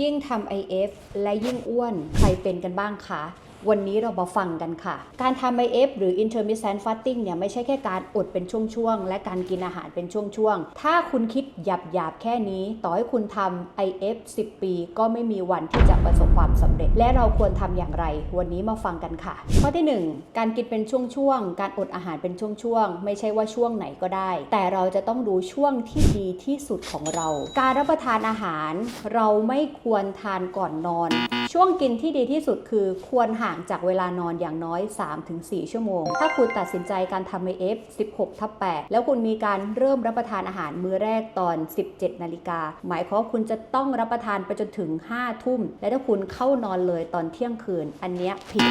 ยิ่งทำ IF และยิ่งอ้วน ใครเป็นกันบ้างคะ วันนี้เรามาฟังกันค่ะ การทำ IF หรือ intermittent fasting เนี่ยไม่ใช่แค่การอดเป็นช่วงๆ และการกินอาหารเป็นช่วงๆ ถ้าคุณคิดหยาบๆ แค่นี้ ต่อให้คุณทำ IF 10 ปี ก็ไม่มีวันที่จะประสบความสำเร็จ และเราควรทำอย่างไร วันนี้มาฟังกันค่ะ ข้อที่ 1 การกินเป็นช่วงๆ การอดอาหารเป็นช่วงๆ ไม่ใช่ว่าช่วงไหนก็ได้ แต่เราจะต้องดูช่วงที่ดีที่สุดของเรา การรับประทานอาหาร เราไม่ควรทานก่อนนอนช่วงกินที่ดีที่สุดคือควรห่างจากเวลานอนอย่างน้อย 3-4 ชั่วโมง ถ้าคุณตัดสินใจการทำ IF 16ทับ8แล้วคุณมีการเริ่มรับประทานอาหารมื้อแรกตอน 17 นาฬิกา หมายความว่าคุณจะต้องรับประทานไปจนถึง 5 ทุ่ม และถ้าคุณเข้านอนเลยตอนเที่ยงคืน อันเนี้ยผิด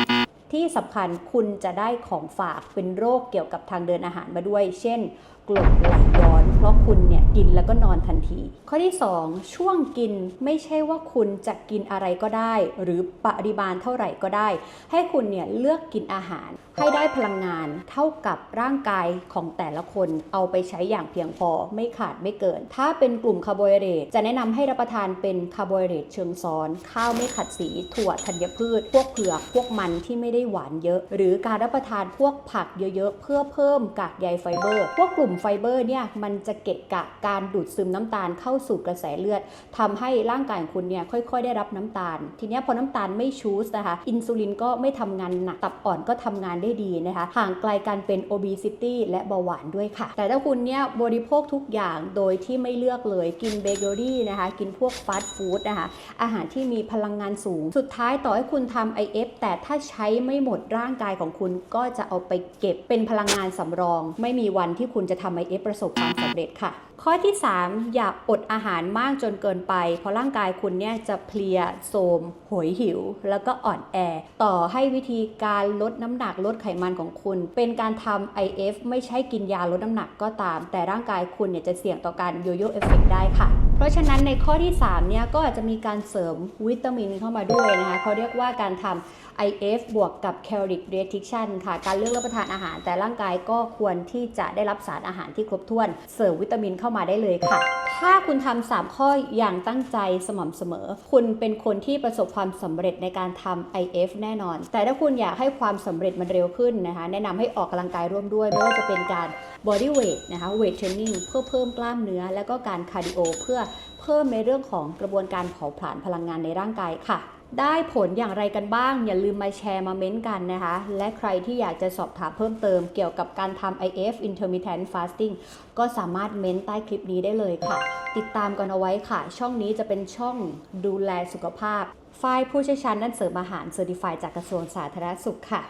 ที่สำคัญคุณจะได้ของฝากเป็นโรคเกี่ยวกับทางเดินอาหารมาด้วย เช่น กรดไหลย้อน เพราะคุณเนี่ยกินแล้วก็นอนทันที ข้อที่ 2 ช่วงกินไม่ใช่ว่าคุณจะกินอะไรก็ได้ หรือปริมาณเท่าไหร่ก็ได้ ให้คุณเนี่ยเลือกกินอาหาร ให้ได้พลังงานเท่ากับร่างกายของแต่ละคนเอาไปใช้อย่างเพียงพอไม่ขาดไม่เกิน ถ้าเป็นกลุ่มคาร์โบไฮเดรตจะแนะนำให้รับประทานเป็นคาร์โบไฮเดรตเชิงซ้อน ข้าวไม่ขัดสีถั่วธัญพืช พวกเผือกพวกมันที่ไม่ได้หวานเยอะ หรือการรับประทานพวกผักเยอะๆ เพื่อเพิ่มกากใยไฟเบอร์ พวกกลุ่มไฟเบอร์เนี่ยมันจะเกะกะการดูดซึมน้ำตาลเข้าสู่กระแสเลือดทำให้ร่างกายของคุณเนี่ยค่อยๆ ได้รับน้ำตาล ทีนี้พอน้ำตาลไม่ชูสนะคะอินซูลินก็ไม่ทำงานหนักตับอ่อนก็ทำงานได้ดีนะคะห่างไกลการเป็น obesity และเบาหวานด้วยค่ะ แต่ถ้าคุณเนี่ยบริโภคทุกอย่างโดยที่ไม่เลือกเลยกินเบเกอรี่นะคะกินพวกฟาสต์ฟู้ดนะคะอาหารที่มีพลังงานสูง สุดท้ายต่อให้คุณทำ IF แต่ถ้าใช้ไม่หมดร่างกายของคุณก็จะเอาไปเก็บเป็นพลังงานสำรอง ไม่มีวันที่คุณจะททำ IF ประสบความสำเร็จค่ะ ข้อที่ 3 อย่าอดอาหารมากจนเกินไป เพราะร่างกายคุณเนี่ยจะเพลียโทมโหยหิว แล้วก็อ่อนแอ ต่อให้วิธีการลดน้ำหนักลดไขมันของคุณ เป็นการทำ IF ไม่ใช่กินยาลดน้ำหนักก็ตาม แต่ร่างกายคุณเนี่ยจะเสี่ยงต่อการโยโย่เอฟเฟกได้ค่ะ เพราะฉะนั้นในข้อที่3เนี่ยก็อาจจะมีการเสริมวิตามินเข้ามาด้วยนะคะเขาเรียกว่าการทำ IF บวกกับ caloric restriction ค่ะ การเลือกรับประทานอาหาร แต่ร่างกายก็ควรที่จะได้รับสารอาหารที่ครบถ้วน เสริมวิตามินเข้ามาได้เลยค่ะ ถ้าคุณทำ3ข้ออย่างตั้งใจสม่ำเสมอ คุณเป็นคนที่ประสบความสำเร็จในการทำ IF แน่นอน แต่ถ้าคุณอยากให้ความสำเร็จมันเร็วขึ้นนะคะ แนะนำให้ออกกำลังกายร่วมด้วยไม่ว่าจะเป็นการ body weight นะคะ weight training เพื่อเพิ่มกล้ามเนื้อ แล้วก็การ cardio เพื่อเพิ่มในเรื่องของกระบวนการเผาผลาญพลังงานในร่างกายค่ะ ได้ผลอย่างไรกันบ้าง อย่าลืมมาแชร์มาเม้นต์กันนะคะ และใครที่อยากจะสอบถามเพิ่มเติมเกี่ยวกับการทำ IF intermittent fasting ก็สามารถเม้นต์ใต้คลิปนี้ได้เลยค่ะ ติดตามกันเอาไว้ค่ะ ช่องนี้จะเป็นช่องดูแลสุขภาพ ฝ่ายผู้เชี่ยวชาญด้านเสริมอาหารเซอร์ติฟายจากกระทรวงสาธารณสุขค่ะ